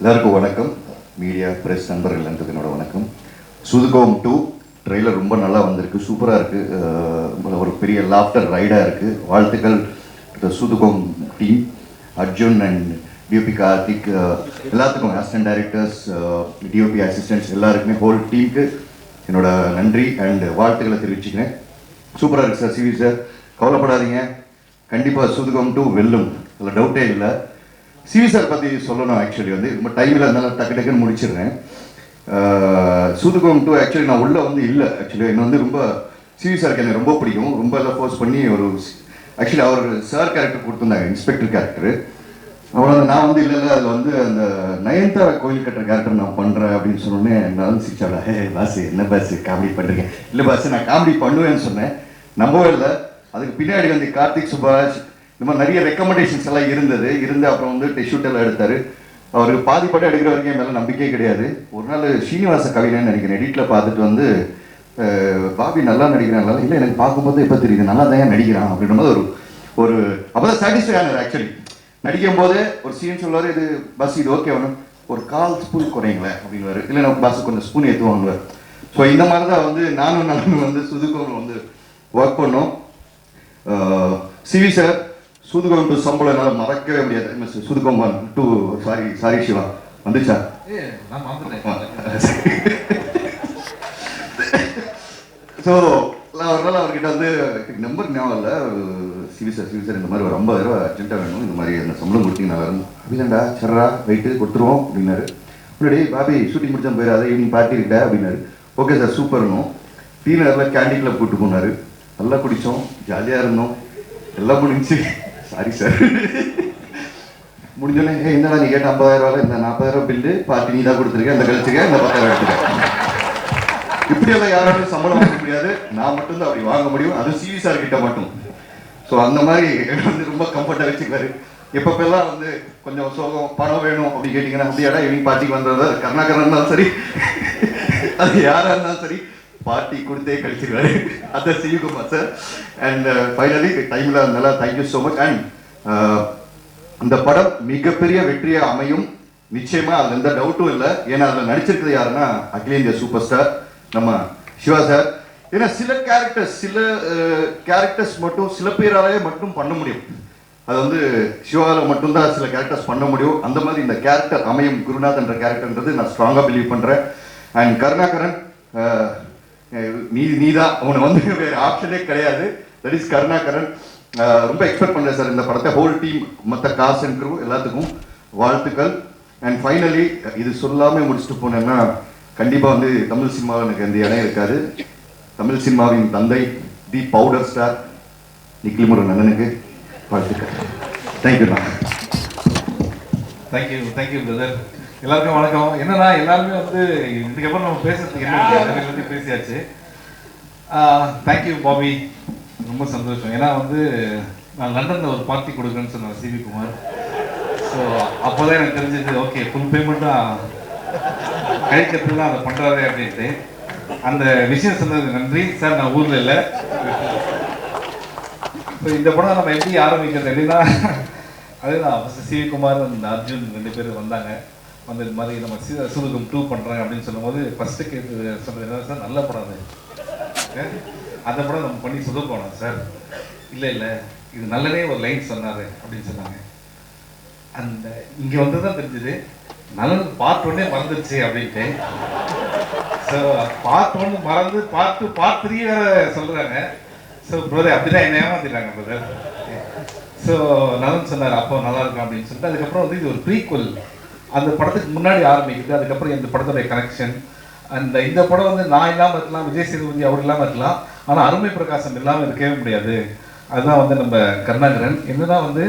எல்லாருக்கும் வணக்கம். Media press நண்பர்கள் எல்லாத்துக்கும் வணக்கம். சுதுகோம் டூ ட்ரெய்லர் ரொம்ப நல்லா வந்திருக்கு. சூப்பராக இருக்குது ஒரு பெரிய லாஃப்டர் ரைடாக இருக்குது வாழ்த்துக்கள் சுதுகோம் team Arjun and DOP Karthik எல்லாத்துக்கும் அசிஸ்டன்ட் டைரக்டர்ஸ் டிஓபி அசிஸ்டன்ட்ஸ் எல்லாருக்குமே ஹோல் டீமுக்கு என்னோட நன்றி அண்ட் வாழ்த்துக்களை தெரிவிச்சுக்கிறேன். சூப்பராக இருக்குது சார் சிவி சார் கவலைப்படாதீங்க. கண்டிப்பாக சுதுகம் டூ வெல்லும். அதில் டவுட்டே இல்லை. சிவி சார் பற்றி சொல்லணும் ஆக்சுவலி வந்து. ரொம்ப டைமில் இருந்தாலும் டக்கு டக்குன்னு முடிச்சிடுறேன். சூதுகம் டூ ஆக்சுவலி நான் உள்ளே வந்து இல்லை ஆக்சுவலி என்ன வந்து ரொம்ப சிவி சாருக்கு எனக்கு ரொம்ப பிடிக்கும். ரொம்ப எல்லாம் ஃபோர்ஸ் பண்ணி ஒரு ஆக்சுவலி அவர் சார் கேரக்டர் கொடுத்துருந்தாங்க இன்ஸ்பெக்டர் கேரக்டர் அவ்வளோ நான் வந்து இல்லை இல்லை அதில் வந்து அந்த நயன்தாரா கோயில் கட்டுற கேரக்டர் நான் பண்ணுறேன் அப்படின்னு சொன்னோடனே என்னால் சிரிச்சாடா ஹே பாஸ் என்ன பாஸ் காமெடி பண்ணுறீங்க இல்லை பாஸ் நான் காமெடி பண்ணுவேன்னு சொன்னேன். நம்பவே இல்லை. அதுக்கு பின்னாடி வந்து கார்த்திக் சுபாஷ் இந்த மாதிரி நிறைய ரெக்கமெண்டேஷன்ஸ் எல்லாம் இருந்தது. இருந்து அப்புறம் வந்து டெஸ்ட் எல்லாம் எடுத்தார். அவருக்கு பாதி எடுக்கிற வரைக்கும் என் மேலே நம்பிக்கையே கிடையாது. ஒரு நாள் ஸ்ரீனிவாச கவிதைன்னு நினைக்கிறேன். எடிட்டில் பார்த்துட்டு வந்து பாபி நல்லா நடிக்கிறான். நல்லா இல்லை எனக்கு பார்க்கும்போது எப்போ தெரியுது? நல்லா தான் நடிக்கிறான்? அப்படின்ற மாதிரி ஒரு ஒரு அப்போதான் சாட்டிஸ்ஃபை ஆனார் ஆக்சுவலி நடிக்கும் போது ஒரு சீன் சொல்லுவார் இது பஸ் இது ஓகே வேணும் ஒரு கால் ஸ்பூன் குறைங்களேன் அப்படின்னு இல்லை நம்ம பஸ் கொஞ்சம் ஸ்பூன் ஏற்றுவாங்க ஸோ இந்த மாதிரி தான் வந்து நானும் நானும் வந்து சுதுக்கம் வந்து ஒர்க் பண்ணோம். சிவி சார் சுதுகம் டு சம்பளம் என்னால் மறக்கவே முடியாது. Miss சுதுகம் one two sorry sorry Siva. வந்துச்சா? ஸோ நான் ஒரு நாள் அவர்கிட்ட வந்து நம்பர் ஞாபகம் இல்லை. சிவி சார் சிவி சார் இந்த மாதிரி ஒரு ஐம்பது ரூபா அர்ஜென்ட்டாக வேணும். இந்த மாதிரி அந்த சம்பளம் கொடுத்தீங்கன்னா வரும் அப்படிதான்டா சர்ரா வெயிட்டு கொடுத்துருவோம் அப்படின்னாரு. முன்னாடி பாபி ஷூட்டிங் முடிச்சா போயிடாத ஈவினிங் பார்ட்டி இருக்கா அப்படின்னாரு. ஓகே சார் சூப்பர்னும் டீ நகரில் கேண்டி கிளப் கூட்டு போனார். நல்லா குடித்தோம் ஜாலியாக இருந்தோம். எல்லாம் முடிஞ்சு சாரி சார் முடிஞ்சோடனே ஏ என்னடா நீ கேட்ட ஐம்பதாயிரம் ரூபாய் இந்த நாற்பதாயிரம் பில்லு பார்ட்டி நீ தான் கொடுத்துருக்க? இந்த கழிச்சுக்க இந்த பத்தாயிரம் எடுத்துக்க. இப்படியெல்லாம் யாராலும் சம்பளம் வாங்க முடியாது. நான் மட்டும்தான் அப்படி வாங்க முடியும். அது சிவி சார் கிட்ட மட்டும். ஸோ அந்த மாதிரி வந்து ரொம்ப கம்ஃபர்ட்டாக வச்சுக்குவாரு. எப்பப்பெல்லாம் வந்து கொஞ்சம் சோகம் பணம் வேணும் அப்படின்னு கேட்டிங்கன்னா அப்படியாடா இவங்க பார்ட்டிக்கு வந்தது கர்நாகரன் இருந்தாலும் சரி. அது யாராக இருந்தாலும் சரி. பார்ட்டி கொடுத்தே கழிச்சிருவாரு. அதான் சிவகுமார் சார் அண்ட் ஃபைனலி டைமில் நல்லா தேங்க்யூ ஸோ மச் அண்ட் இந்த படம் மிகப்பெரிய வெற்றியை அமையும். நிச்சயமா அதுல எந்த டவுட்டும் இல்லை. ஏன்னா அதுல நடிச்சிருக்கிறது யாருன்னா அகில இந்திய சூப்பர் ஸ்டார் நம்ம சிவா சார் ஏன்னா சில கேரக்டர்ஸ் சில uh, கேரக்டர்ஸ் மட்டும் சில பேராலே மட்டும் பண்ண முடியும். அது வந்து சிவாவில் மட்டும்தான் சில கேரக்டர்ஸ் பண்ண முடியும். அந்த மாதிரி இந்த கேரக்டர் அமையும். குருநாத் என்ற கேரக்டர்ன்றது நான் ஸ்ட்ராங்காக பிலீவ் பண்ணுறேன் அண்ட் கருணாகரன் uh, நீ நீ தான் அவனை வந்து வேறு ஆப்ஷனே கிடையாது. That is Karunakaran. ரொம்ப எக்ஸ்பெக்ட் பண்ணுறேன் சார் இந்த படத்தை. ஹோல் டீம் மற்ற காசு crew எல்லாத்துக்கும் வாழ்த்துக்கள். அண்ட் ஃபைனலி இது சொல்லாமல் முடிச்சுட்டு போனேன்னா கண்டிப்பாக வந்து தமிழ் சினிமாவில் எனக்கு எந்த இடம் இருக்காது. தமிழ் சினிமாவின் தந்தை the powder star Nikhil Murugan அண்ணனுக்கு வாழ்த்துக்கள். தேங்க்யூண்ணா தேங்க்யூ தேங்க்யூ பிரதர் எல்லாருக்கும் வணக்கம். என்னன்னா எல்லாருமே வந்து இதுக்கப்புறம் நம்ம பேசுறதுக்கு என்ன எல்லாமே பேசியாச்சு. Thank you Bobby. ரொம்ப சந்தோஷம். ஏன்னா வந்து நான் லண்டனில் ஒரு பார்ட்டி கொடுக்குறேன்னு சொன்னேன் சிவி குமார். ஸோ அப்போதான் எனக்கு தெரிஞ்சது ஓகே ஃபுல் பேமெண்ட்டாக கழிக்கிறதுக்கு தான் அதை பண்ணுறாரு அப்படின்ட்டு. அந்த விஷயம் சொன்னது நன்றி. சார் நான் ஊரில் இல்லை. இப்போ இந்த படம் நம்ம எப்படி ஆரம்பிக்கிறது? எப்படின்னா அதுதான். சிவி குமார் அந்த அர்ஜுன் ரெண்டு பேரும் வந்தாங்க. வந்து இது மாதிரி நம்ம சி சுதுகம் டூ பண்ணுறாங்க அப்படின்னு சொல்லும்போது ஃபஸ்ட்டு கேட்டு சொன்னது என்ன சார் நல்ல படம் அது. அந்த படம் நம்ம பண்ணி சுத சார் இல்லை இல்லை. இது நல்லதே ஒரு லைன் சொன்னார் அப்படின்னு சொன்னாங்க. அந்த இங்கே வந்து தான் தெரிஞ்சது. நல்லது பார்ட் ஒன்னே மறந்துடுச்சு அப்படின்ட்டு. ஸோ பார்ட் ஒன்று மறந்து பார்ட் டூ பார்ட் த்ரீ வேற சொல்கிறாங்க ஸோ பிரதர் அப்படிதான் என்ன ஏமாத்திட்டாங்க பிரதர் ஸோ நலன் சொன்னார் அப்போ நல்லா இருக்கும் அப்படின்னு சொல்லிட்டு. அதுக்கப்புறம் வந்து இது ஒரு ப்ரீக்குவல் அந்த படத்துக்கு முன்னாடி ஆரம்பிக்குது அதுக்கப்புறம் இந்த படத்துடைய கனெக்ஷன் அந்த இந்த படம் வந்து நான் இல்லாமல் இருக்கலாம் விஜய் சேதுபதி அவர் இல்லாமல் இருக்கலாம் ஆனால் அருமை பிரகாசம் இல்லாமல் இருக்கவே முடியாது. அதுதான் வந்து நம்ம கருணாகரன். என்னன்னா வந்து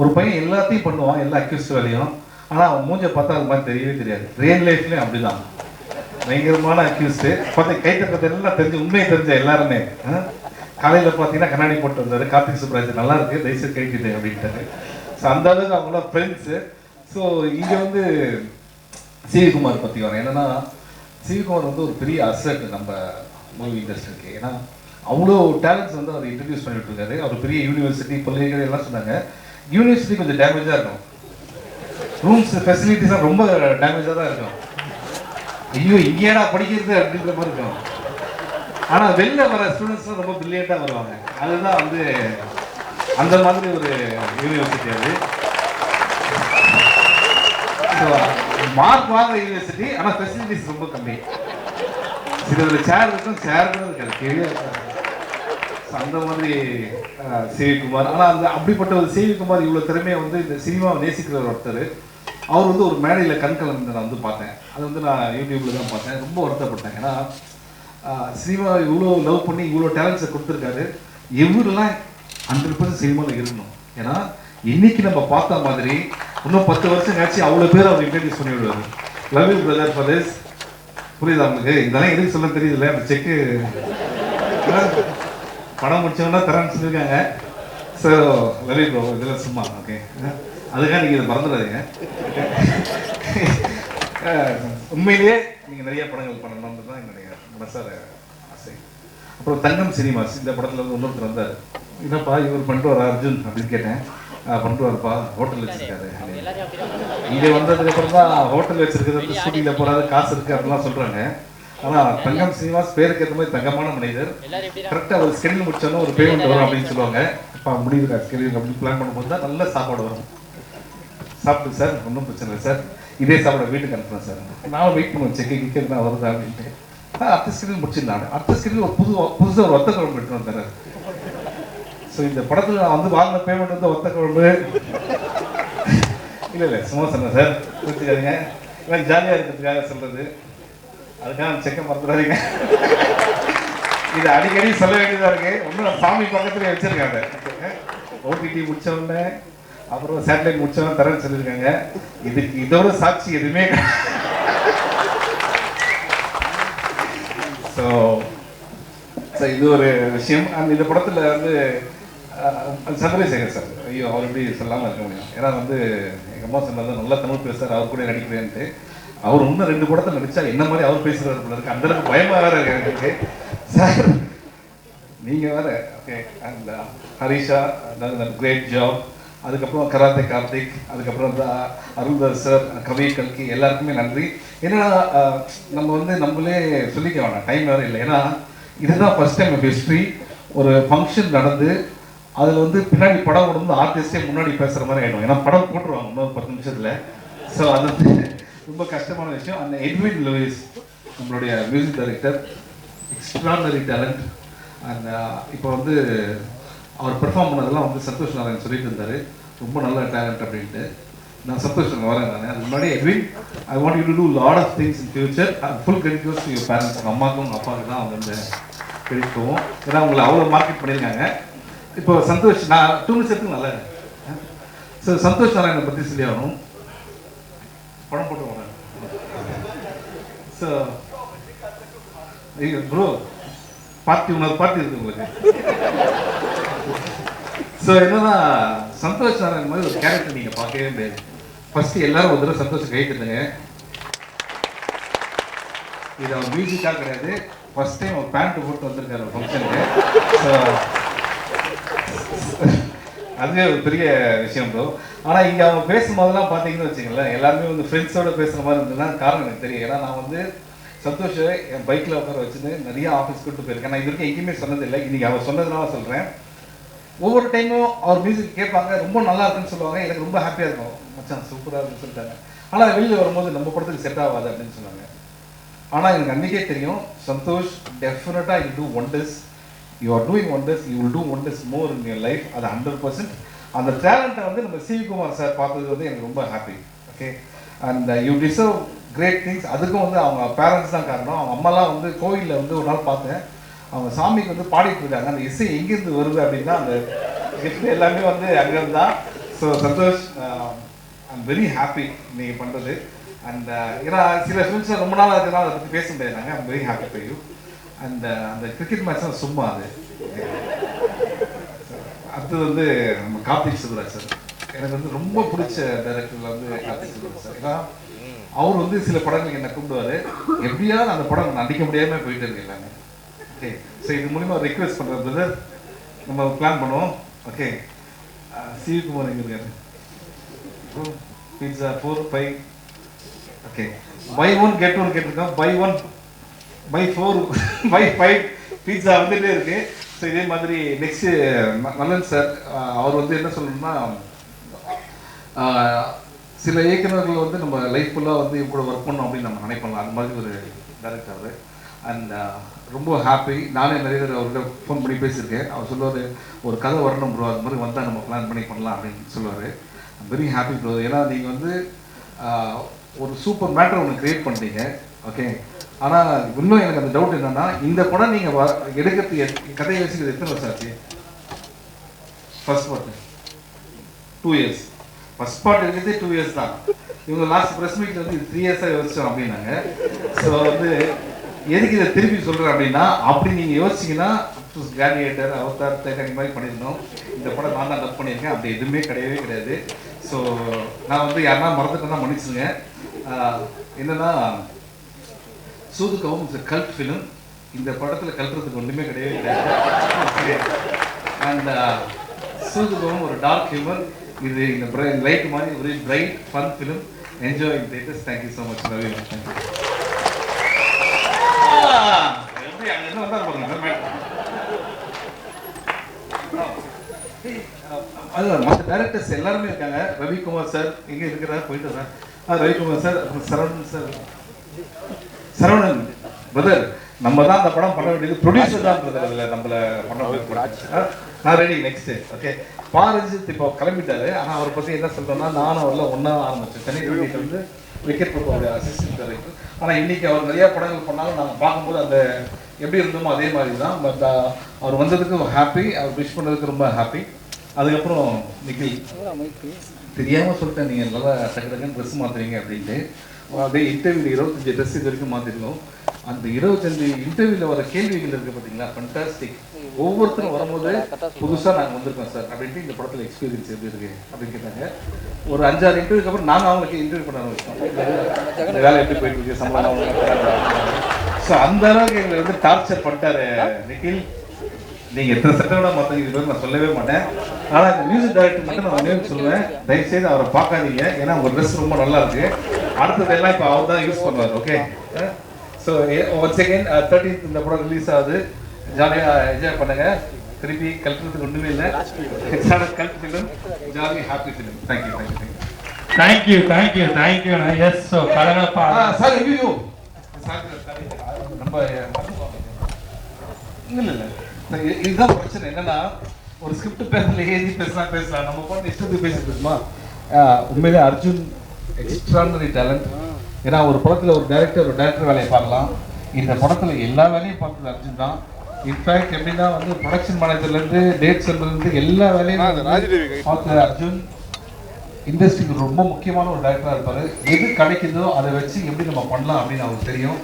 ஒரு பையன் எல்லாத்தையும் பண்ணுவான் எல்லா அக்யூஸ் வேலையும் ஆனால் அவன் மூஞ்ச பார்த்தா அது மாதிரி தெரியவே தெரியாது. ரியல் லைஃப்லேயும் அப்படிதான். பயங்கரமான அக்யூஸ்டு பார்த்து கை எல்லாம் தெரிஞ்சு உண்மையை தெரிஞ்ச எல்லாருமே. காலையில் பார்த்தீங்கன்னா கண்ணாடி போட்டு வந்தாரு. கார்த்திக் சுப்ராஜ் நல்லா இருக்கு தயவுசெய்து கைக்கிட்டு அப்படின்ட்டாரு. ஸோ அந்த அளவுக்கு அவங்களாம் ஃப்ரெண்ட்ஸு ஸோ இங்கே வந்து சிவிகுமார் பற்றி வரேன். என்னென்னா சிவிகுமார் வந்து ஒரு பெரிய அசட் நம்ம மூவி இண்டஸ்ட்ரிக்கு ஏன்னா அவ்வளோ டேலண்ட்ஸ் வந்து அவர் இன்ட்ரடியூஸ் பண்ணிட்டு இருக்காரு. அவர் பெரிய யூனிவர்சிட்டி பல்கலைக்கழகம் எல்லாம் சொன்னாங்க யூனிவர்சிட்டி கொஞ்சம் டேமேஜாக இருக்கும். ரூம்ஸ் ஃபெசிலிட்டிஸ்லாம் ரொம்ப டேமேஜாக தான் இருக்கும். ஐயோ இங்கேடா படிக்கிறது? அப்படின்ற மாதிரி இருக்கும். ஆனால் வெளில வர ஸ்டூடெண்ட்ஸ்லாம் ரொம்ப பிரில்லியண்ட்டாக வருவாங்க. அதுதான் வந்து அந்த மாதிரி ஒரு யூனிவர்சிட்டி அது. மார்க் வாங்குற யூனிவர்சிட்டி ஆனால் ஃபெசிலிட்டிஸ் ரொம்ப கம்மி. சில சேர் இருக்கும் சேர் கூட இருக்காது. அந்த மாதிரி சிவிகுமார் ஆனால் அந்த அப்படிப்பட்ட ஒரு சிவிகுமார் இவ்வளோ திறமையை வந்து இந்த சினிமாவை நேசிக்கிற ஒருத்தர். அவர் வந்து ஒரு மேடையில் கண்கலந்து நான் வந்து பார்த்தேன். அது வந்து நான் யூடியூப்ல தான் பார்த்தேன். ரொம்ப வருத்தப்பட்டேன். ஏன்னா சினிமா இவ்வளோ லவ் பண்ணி இவ்வளோ டேலண்ட்ஸை கொடுத்துருக்காரு. எவரெல்லாம் ஹண்ட்ரட் பர்சன்ட் சினிமாவில் இருக்கணும். ஏன்னா இன்னைக்கு நம்ம பார்த்த மாதிரி இன்னும் பத்து வருஷம் கழிச்சு அவ்வளோ பேர் அவர் இன்ட்ரடியூஸ் பண்ணி விடுவார் love you brother for this புரியுதா உங்களுக்கு? இதெல்லாம் எதுக்கு சொல்ல தெரியல அந்த செக்கு படம் முடிச்சவனா தரேன்னு சொல்லியிருக்காங்க. ஸோ வெரி ப்ரோ இதெல்லாம் சும்மா ஓகே அதுக்காக நீங்கள் இதை மறந்துடாதீங்க. உண்மையிலேயே நீங்கள் நிறைய படங்கள் பண்ணணும்னு தான் என்னுடைய மனசார ஆசை. அப்புறம் தங்கம் சினிமாஸ் இந்த படத்தில் வந்து இன்னொருத்தர் வந்தார். என்னப்பா இவர் பண்ணிட்டு வர அர்ஜுன் அப்படின்னு கேட்டேன். "ஆ, பண்ணிட்டு வரப்பா. ஹோட்டல் வச்சிருக்காரு. இங்கே வந்ததுக்கு அப்புறம் தான் ஹோட்டல் வச்சிருக்கிறது ஸ்கூட்டியில் போறாது காசு இருக்கு அப்படிலாம் சொல்றாங்க. ஆனா தங்கம் சீனிவாஸ் பேருக்கு ஏற்ற மாதிரி தங்கமான மனிதர். கரெக்டாக ஒரு ஸ்கெடியூல் முடிச்சோன்னா ஒரு பேமெண்ட் வரும் அப்படின்னு சொல்லுவாங்க. அப்பா முடியுது ஸ்கெடியூல் அப்படின்னு பிளான் பண்ணும்போது தான் நல்ல சாப்பாடு வரும். சாப்பிட்டு சார் ஒன்றும் பிரச்சனை இல்லை சார். இதே சாப்பாடு வீட்டுக்கு அனுப்புறேன் சார். நான் வெயிட் பண்ணுவேன். செக்கு கிக்கெட் நான் வருதா அப்படின்ட்டு. அடுத்த ஸ்கெடியூல் முடிச்சிருந்தாங்க அடுத்த ஸ்கெடியூல் ஒரு புது புதுசாக ஒரு ஒத்த குழம்பு எடுத்து வந்தார். ஸோ இந்த படத்தில் நான் வந்து வாங்கின பேமெண்ட் வந்து ஒத்த குழம்பு. இல்லை இல்லை சும்மா சொன்னேன் சார் புரிஞ்சுக்காதீங்க எல்லாம் ஜாலியாக இருக்கிறதுக்காக சொல்கிறது அதுக்காக செக்கை மறந்துடாதீங்க. இது அடிக்கடி சொல்ல வேண்டியதாக இருக்குது ஒன்றும் சாமி பக்கத்துலேயே வச்சுருக்காங்க ஓடிடி முடிச்ச உடனே அப்புறம் சேட்டலைட் முடிச்சவங்க தரேன்னு சொல்லியிருக்காங்க. இதுக்கு இதோட சாட்சி எதுவுமே ஸோ ஸோ இது ஒரு விஷயம். அந்த இந்த படத்தில் வந்து சந்திரசேகர் சார். ஐயோ அவர் எப்படி சொல்லாமல் இருக்க முடியும். ஏன்னா வந்து எங்கள் அம்மா சொன்னது நல்லா தமிழ் பேசுகிறார் அவர் கூட நடிக்கிறேன்ட்டு. அவர் இன்னும் ரெண்டு படத்தில் நடித்தா என்ன மாதிரி அவர் பேசுகிறார் போல இருக்கு. அந்த அளவுக்கு பயமா இருக்கு எனக்கு. சார் நீங்கள் வேறு ஓகே அண்ட் ஹரிஷா கிரேட் ஜாப் அதுக்கப்புறம் கராத்தே கார்த்திக் அதுக்கப்புறம் வந்து சார் கவி கல்கி எல்லாருக்குமே நன்றி. ஏன்னா நம்ம வந்து நம்மளே சொல்லிக்க வேணாம். டைம் வேறு இல்லை. ஏன்னா இதுதான் ஃபர்ஸ்ட் டைம் ஹிஸ்ட்ரி ஒரு ஃபங்க்ஷன் நடந்து அதில் வந்து பின்னாடி படம் கொண்டு ஆர்டிஸ்டே முன்னாடி பேசுகிற மாதிரி ஆகிடும் ஏன்னா படம் போட்டுருவாங்க இன்னொரு பத்து நிமிஷத்தில். ஸோ அது வந்து ரொம்ப கஷ்டமான விஷயம். அந்த எட்வின் லூயிஸ் நம்மளுடைய music director extraordinary talent and இப்போ வந்து அவர் பெர்ஃபார்ம் பண்ணதெல்லாம் வந்து சந்தோஷ் நாராயண் சொல்லிட்டு இருந்தார். ரொம்ப நல்ல டேலண்ட் அப்படின்ட்டு. நான் சந்தோஷ் வரேன் நான். அதுக்கு முன்னாடி Edwin I want you to do lot of things in future full credit goes parents உங்கள் அம்மாவுக்கும் உங்கள் அப்பாவுக்கு தான் அவங்க வந்து கிரெடிட் போவோம் ஏன்னா உங்களை அவ்வளோ மார்க்கெட் பண்ணியிருக்காங்க. இப்போ சந்தோஷ் நான் டூ மினிட்ஸ் எடுத்து நல்லா ஸோ சந்தோஷ் நாராயணை பற்றி சொல்லி ஆகணும் படம் போட்டு வரேன். ஸோ ப்ரோ பார்ட்டி இன்னொரு பார்ட்டி இருக்கு உங்களுக்கு. ஸோ என்னன்னா சந்தோஷ் நாராயண் மாதிரி ஒரு கேரக்டர் நீங்கள் பார்க்கவே முடியாது. ஃபஸ்ட்டு எல்லாரும் ஒரு தடவை சந்தோஷம் கை இது அவர் மியூசிக்காக கிடையாது. ஃபர்ஸ்ட் டைம் அவர் பேண்ட் போட்டு வந்திருக்காரு ஃபங்க்ஷனுக்கு ஸோ அதுவே ஒரு பெரிய விஷயம் ப்ரோ ஆனால் இங்கே அவங்க பேசும்போதெல்லாம் பார்த்தீங்கன்னு வச்சுங்களேன் எல்லாருமே வந்து ஃப்ரெண்ட்ஸோட பேசுகிற மாதிரி இருந்ததுன்னா காரணம் எனக்கு தெரியும் ஏன்னா நான் வந்து சந்தோஷ என் பைக்கில் உட்கார வச்சுட்டு நிறைய ஆஃபீஸ் கூட்டு போயிருக்கேன். நான் இது வரைக்கும் எங்கேயுமே சொன்னதில்லை. இன்றைக்கி அவர் சொன்னதுனால சொல்கிறேன் ஒவ்வொரு டைமும் அவர் மியூசிக் கேட்பாங்க. ரொம்ப நல்லா இருக்குன்னு சொல்லுவாங்க. எனக்கு ரொம்ப ஹாப்பியாக இருக்கும். மச்சான் சூப்பராக இருக்குன்னு சொல்லிட்டாங்க ஆனால் வெளியில் வரும்போது நம்ம படத்துக்கு செட் ஆகாது அப்படின்னு சொன்னாங்க ஆனால் எனக்கு அன்றைக்கே தெரியும் சந்தோஷ் டெஃபினட்டாக in do wonders you are doing wonders you will do wonders more in your life அது ஹண்ட்ரட் பர்சன்ட் அந்த டேலண்ட்டை வந்து நம்ம சிவிகுமார் சார் பார்த்தது வந்து எனக்கு ரொம்ப happy okay and you deserve great things அதுக்கும் வந்து அவங்க பேரண்ட்ஸ் தான் காரணம். அவங்க அம்மாலாம் வந்து கோயிலில் வந்து ஒரு நாள் பார்த்தேன். அவங்க சாமிக்கு வந்து பாடிட்டு இருக்காங்க அந்த இசை எங்கேருந்து வருது அப்படின்னா அந்த gift எல்லாமே வந்து அங்கேருந்து தான் so Santhosh I'm very happy நீங்கள் பண்ணுறது அண்ட் ஏன்னா சில ஃபிலிம்ஸ் ரொம்ப நாள் இருக்கிறனால அதை பற்றி பேச முடியாது நாங்கள் I'm very happy for you அந்த அந்த கிரிக்கெட் மேட்ச் சும்மா அது. அடுத்தது வந்து நம்ம கார்த்திக் சுப்ராஜ் சார். எனக்கு வந்து ரொம்ப பிடிச்ச டைரக்டர்ல வந்து கார்த்திக் சுப்ராஜ் சார். ஏன்னா அவர் வந்து சில படங்களுக்கு என்ன கூப்பிடுவாரு. எப்படியாவது அந்த படம் நடிக்க முடியாம போயிட்டு இருக்கு எல்லாமே. ஓகே ஸோ இது மூலிமா ரிக்வெஸ்ட் பண்ணுறது பிரதர் நம்ம பிளான் பண்ணுவோம். ஓகே சிவி குமார் எங்க இருக்காரு? Bro, pizza four five okay buy one get one கேட்டிருக்கோம் buy one buy four buy five pizza வந்துட்டே இருக்கு. ஸோ இதே மாதிரி நெக்ஸ்ட் நல்லன் சார் அவர் வந்து என்ன சொல்லணும்னா சில இயக்குநர்கள் வந்து நம்ம லைஃப் ஃபுல்லாக வந்து இவங்க கூட ஒர்க் பண்ணோம் அப்படின்னு நம்ம நினைப்போம் அந்த மாதிரி ஒரு டேரக்டர் அவர். அண்ட் ரொம்ப ஹாப்பி நானே நிறைய பேர் அவர்கிட்ட ஃபோன் பண்ணி பேசியிருக்கேன். அவர் சொல்லுவார் ஒரு கதை வரணும் ப்ரோ அது மாதிரி வந்தால் நம்ம பிளான் பண்ணி பண்ணலாம் அப்படின்னு சொல்லுவார். வெரி ஹாப்பி ப்ரோ ஏன்னா நீங்கள் வந்து ஒரு சூப்பர் மேட்டர் ஒன்று கிரியேட் பண்ணிட்டீங்க. ஓகே ஆனால் இன்னும் எனக்கு அந்த டவுட் என்னன்னா இந்த படம் நீங்கள் எடுக்கிறது கதை யோசிக்கிறது எத்தனை வருஷம் ஆச்சு? First part two years first part இருக்கிறதே டூ இயர்ஸ் தான். இவங்க லாஸ்ட் ப்ரெஸ் மீட்ல வந்து த்ரீ இயர்ஸாக யோசிச்சோம் அப்படின்னாங்க. ஸோ வந்து எதுக்கு இதை திருப்பி சொல்கிறேன் அப்படின்னா அப்படி நீங்கள் யோசிச்சிங்கன்னா கிராடியேட்டர் அவதார் டைட்டானிக் மாதிரி பண்ணியிருந்தோம். இந்த படம் நான் தான் டப் பண்ணியிருக்கேன். அப்படி எதுவுமே கிடையவே கிடையாது. ஸோ நான் வந்து யாருன்னா மறந்துட்டேன்னா மன்னிச்சுங்க என்னன்னா என்னன்னா இஸ் அ கல்ட் ஃபிலிம் இந்த படத்தில் கல்றதுக்கு ஒன்றுமே கிடையவே கிடையாது. அண்ட் சூதுகவும் ஒரு டார்க் ஹியூமர் இது இந்த லைட் மாதிரி ah, ஒரு bright fun film enjoy in theatres thank you so much Ravi எப்படி அங்கே வந்தால் பாருங்க அதுதான் மற்ற டேரக்டர்ஸ் எல்லாருமே இருக்காங்க. ரவிக்குமார் சார் எங்கே இருக்கிறார்? போயிட்டு சார் ஆ ரவிக்குமார் சார் அப்புறம் சரவணன் சார் சரவணன் பிரதர் நம்ம தான் அந்த படம் பண்ண வேண்டியது. ப்ரொடியூசர் தான் பிரதர் அதில் நம்மள பண்ண நான் ரெடி நெக்ஸ்ட் ஓகே பாரஞ்சித் இப்போ கிளம்பிட்டாரு. ஆனால் அவரை பற்றி என்ன சொல்றேன்னா நானும் அவரில் ஒன்றா ஆரம்பிச்சேன். சென்னை வந்து விக்கெட் பிரபுடைய அசிஸ்டன்ட் டைரக்டர் ஆனால் இன்னைக்கு அவர் நிறைய படங்கள் பண்ணாலும் நாங்கள் பார்க்கும்போது அந்த எப்படி இருந்தோமோ அதே மாதிரி தான் பட் அவர் வந்ததுக்கு ஹாப்பி அவர் விஷ் பண்ணதுக்கு ரொம்ப ஹாப்பி அதுக்கப்புறம் நிக்கில் தெரியாம சொல்லிட்டேன் நீங்க நல்லா டக்கு டக்குன்னு ட்ரெஸ் மாத்துறீங்க அப்படின்ட்டு. அதே இன்டர்வியூல இருபத்தஞ்சு ட்ரெஸ் இது வரைக்கும் மாத்திருந்தோம் அந்த இருபத்தஞ்சு இன்டர்வியூல வர கேள்விகள் இருக்கு பாத்தீங்களா? ஃபண்டாஸ்டிக் ஒவ்வொருத்தரும் வரும்போது புதுசா நாங்க வந்திருக்கோம் சார் அப்படின்ட்டு இந்த படத்துல எக்ஸ்பீரியன்ஸ் எப்படி இருக்கு அப்படின்னு கேட்டாங்க. ஒரு அஞ்சாறு இன்டர்வியூக்கு அப்புறம் நாங்க அவங்களுக்கு இன்டர்வியூ பண்ண ஆரம்பிச்சோம் இந்த வேலை எப்படி போயிட்டு இருக்கு சம்பளம் ஸோ அந்த அளவுக்கு எங்களை வந்து டார்ச்சர் பண்ணிட்டாரு நிக்கில். நீங்க எத்தனை சட்டோட மற்ற இது நான் சொல்லவே மாட்டேன். ஆனா இந்த மியூசிக் டைரக்டர் மட்டும் நான் ஒண்ணே சொல்லுவேன். தயவு செய்து அவரை பார்க்காதீங்க. ஏன்னா உங்க ட்ரெஸ் ரொம்ப நல்லா இருக்கு. அடுத்தது எல்லாம் இப்போ அவர் தான் யூஸ் பண்ணுவார் okay so once second thirteenth இந்த படம் ரிலீஸ் ஆகுது. ஜாலியா என்ஜாய் பண்ணுங்க. திருப்பி கல்ட்டுறதுக்கு ஒண்ணுமே இல்லை. Cult film jolly happy film thank you thank you thank you thank you thank you yes so கலகலப்பா சார் ஐயோ நம்ம இல்ல இல்ல. இல்ல இது- இதுதான் பிரச்சனை. என்னன்னா ஒரு ஸ்கிரிப்ட் பேசல எழுதி பேசலாம் பேசலாம். நம்ம பாட்டு இஷ்டத்துக்கு பேசி பேசுமா உண்மையிலே அர்ஜுன் எக்ஸ்ட்ரானரி டேலண்ட் ஏன்னா ஒரு படத்துல ஒரு டைரக்டர் ஒரு டைரக்டர் வேலையை பார்க்கலாம். இந்த படத்துல எல்லா வேலையும் பார்த்தது அர்ஜுன் தான். இன்ஃபேக்ட் எப்படின்னா வந்து ப்ரொடக்ஷன் மேனேஜர்ல இருந்து டேட் இருந்து எல்லா வேலையும் பார்த்த அர்ஜுன் இண்டஸ்ட்ரிக்கு ரொம்ப முக்கியமான ஒரு டைரக்டராக இருப்பார். எது கிடைக்குதோ அதை வச்சு எப்படி நம்ம பண்ணலாம் அப்படின்னு அவருக்கு தெரியும்.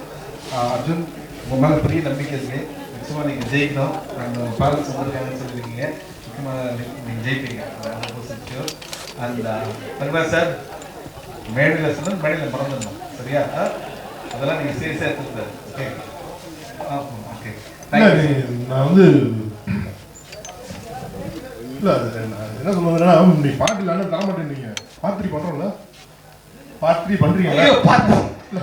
அர்ஜுன் உங்க மேலே பெரிய நம்பிக்கை இருக்கு. நிச்சயமாக நீங்கள் ஜெயிக்கணும். அண்ட் பேரண்ட்ஸ் வந்திருக்காங்கன்னு சொல்லியிருக்கீங்க முக்கியமாக நீங்கள் ஜெயிப்பீங்க. அண்ட் தங்கரா சார் மேடையில் சொன்ன மேடையில் மறந்துடணும் சரியா? அதெல்லாம் நீங்கள் சீரியஸாக எடுத்துக்கூடாது ஓகே ஓகே நான் வந்து இல்ல அது நான் என்ன சொல்லுவதுன்னா நீ பாட்டு இல்லைன்னா தர மாட்டேன்றீங்க. பார்ட்டி பண்றோம்ல? பார்ட்டி பண்றீங்களா? ஐயோ பார்த்து இல்ல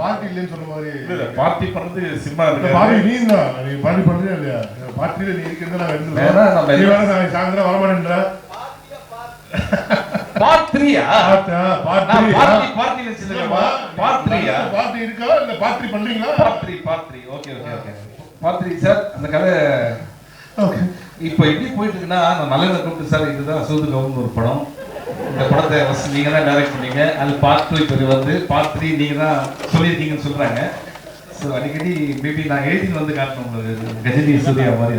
பார்ட்டி இல்லைன்னு சொன்ன மாதிரி. இல்லை பார்ட்டி பண்ணுறது சினிமா இல்ல, பார்ட்டி நீ தான் நீ பார்ட்டி பண்றியா இல்லையா? பார்ட்டியில நீ இருக்கிறத நான் வேணா நம்ம சாயந்தரம் வரமாட்டேன்ற பார்ட் த்ரீயா பார்த்தா நான் பார்ட்டி பார்ட்டி பார்ட்டி வச்சிருக்கேன் பார்ட் த்ரீயா பார்ட்டி இருக்கா? இல்ல பார்ட்டி பண்றீங்களா? Part three part three okay okay okay part three sir அந்த கதை ஓகே இப்போ எப்படி போயிட்டு இருக்குன்னா நான் நல்லதை கூப்பிட்டு சார் இதுதான் சூதுகவுன்னு ஒரு படம். இந்த படத்தை ஃபஸ்ட் நீங்க தான் டைரக்ட் பண்ணீங்க. அது பார்ட் டூ இப்போ வந்து பார்ட் த்ரீ நீங்க தான் சொல்லியிருக்கீங்கன்னு சொல்றாங்க. ஸோ அடிக்கடி மேபி நான் எழுதின்னு வந்து காட்டணும் உங்களுக்கு. கஜினி சூர்யா மாதிரி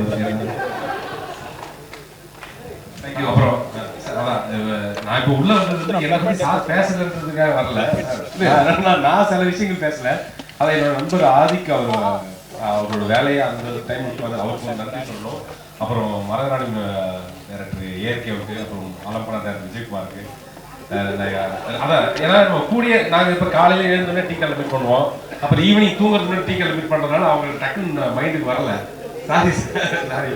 தேங்க்யூ அப்புறம்? அதான், நான் இப்போ உள்ள வந்தது எல்லாருமே சார் பேசுறதுக்காக வரல. நான் சில விஷயங்கள் பேசல. அதை என்னோட நண்பர் ஆதிக்கு அவர் அவரோட வேலையை அந்த டைம் வந்து அவருக்கு நன்றி சொல்லணும். அப்புறம் மரநாடு டேரக்டர் ஏற்கேவுக்கு அப்புறம் அலம்பனா டேரக்டர் விஜயகுமாருக்கு. அதான் ஏன்னா நம்ம கூடிய நாங்கள் இப்போ காலையில் எழுந்தோடனே டீ மீட் பண்ணுவோம். அப்புறம் ஈவினிங் தூங்குறதுக்கு டீ கடை மீட் பண்ணுறதுனால அவங்களுக்கு டக்குன்னு மைண்டுக்கு வரல. சாரி சாரி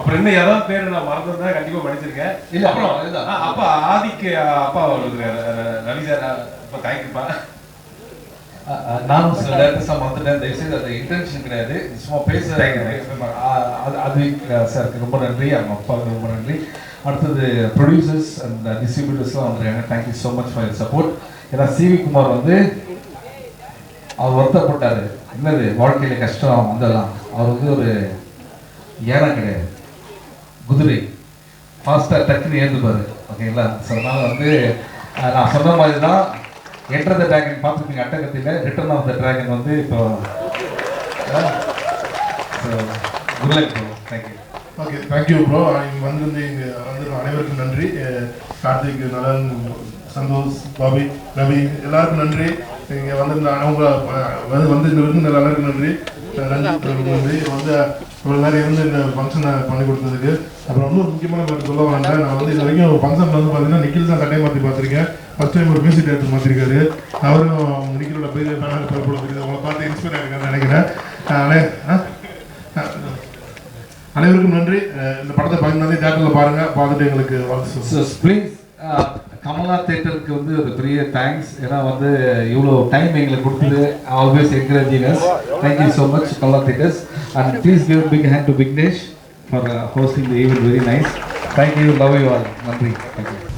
அப்புறம் இன்னும் ஏதாவது பேர் நான் மறந்துருந்தா கண்டிப்பா படிச்சிருக்கேன் இல்ல, அப்புறம் அப்பா ஆதிக்கு அப்பா ரவி சார் அஹ் அஹ் நானும் சில டேரக்டர்ஸாக மறந்துட்டேன். தயவுசெய்து அது இன்டென்ஷன் கிடையாது. சும்மா பேச அது சாருக்கு ரொம்ப நன்றி. அவங்க அப்பாவுக்கு ரொம்ப நன்றி. அடுத்தது ப்ரொடியூசர்ஸ் அண்ட் டிஸ்ட்ரிபியூட்டர்ஸ்லாம் வந்திருக்காங்க. Thank you so much for support ஏன்னா சிவி குமார் வந்து அவர் வருத்தப்பட்டார். என்னது? வாழ்க்கையில கஷ்டம் வந்தெல்லாம் அவர் வந்து ஒரு ஏனா கிடையாது. குதிரை. ஃபாஸ்ட்டாக டக்குன்னு ஏந்துப்பாரு ஓகேங்களா ஸோ அதனால் வந்து நான் சொன்ன மாதிரி தான் என்டர் த ட்ராகன் பார்த்துருக்கீங்க அட்டகத்தில். ரிட்டர்ன் ஆஃப் த ட்ராகன் வந்து இப்போ so good luck bro thank you okay thank you bro இங்கே வந்திருந்து இங்கே வந்து அனைவருக்கும் நன்றி. கார்த்திக் நலன் சந்தோஷ் பாபி ரவி எல்லாருக்கும் நன்றி. இங்கே வந்திருந்த அவங்க வந்து வந்து இந்த விருந்து எல்லாருக்கும் நன்றி. அஹ் நன்றி. வந்து இவ்வளோ நேரம் இருந்து இந்த ஃபங்க்ஷனை பண்ணி கொடுத்ததுக்கு. அப்புறம் இன்னொரு முக்கியமான பேர் சொல்ல வேண்டாம் நான் வந்து இது வரைக்கும் ஃபங்க்ஷனில் வந்து பார்த்தீங்கன்னா நிக்கில் தான் கட்டை மாற்றி பார்த்துருக்கேன் ஃபர்ஸ்ட் டைம் ஒரு மியூசிக் டேரக்டர் மாற்றிருக்காரு அவரும் நிக்கிலோட பெரிய ஃபேனாக போல தெரியுது? உங்களை பார்த்து இன்ஸ்பைர் ஆகிருக்காருன்னு நினைக்கிறேன். அனைவருக்கும் நன்றி. இந்த படத்தை பதினாலே தேட்டரில் பாருங்கள் பார்த்துட்டு எங்களுக்கு வாழ்த்து ப்ளீஸ் கமலா தேட்டருக்கு வந்து ஒரு பெரிய தேங்க்ஸ் ஏன்னா வந்து இவ்வளோ டைம் எங்களுக்கு கொடுத்தது. Always encouraging us thank you so much Kamala theatres and please give big hand to Vignesh for uh, hosting the event very nice. Thank you. Love you all. Thank you.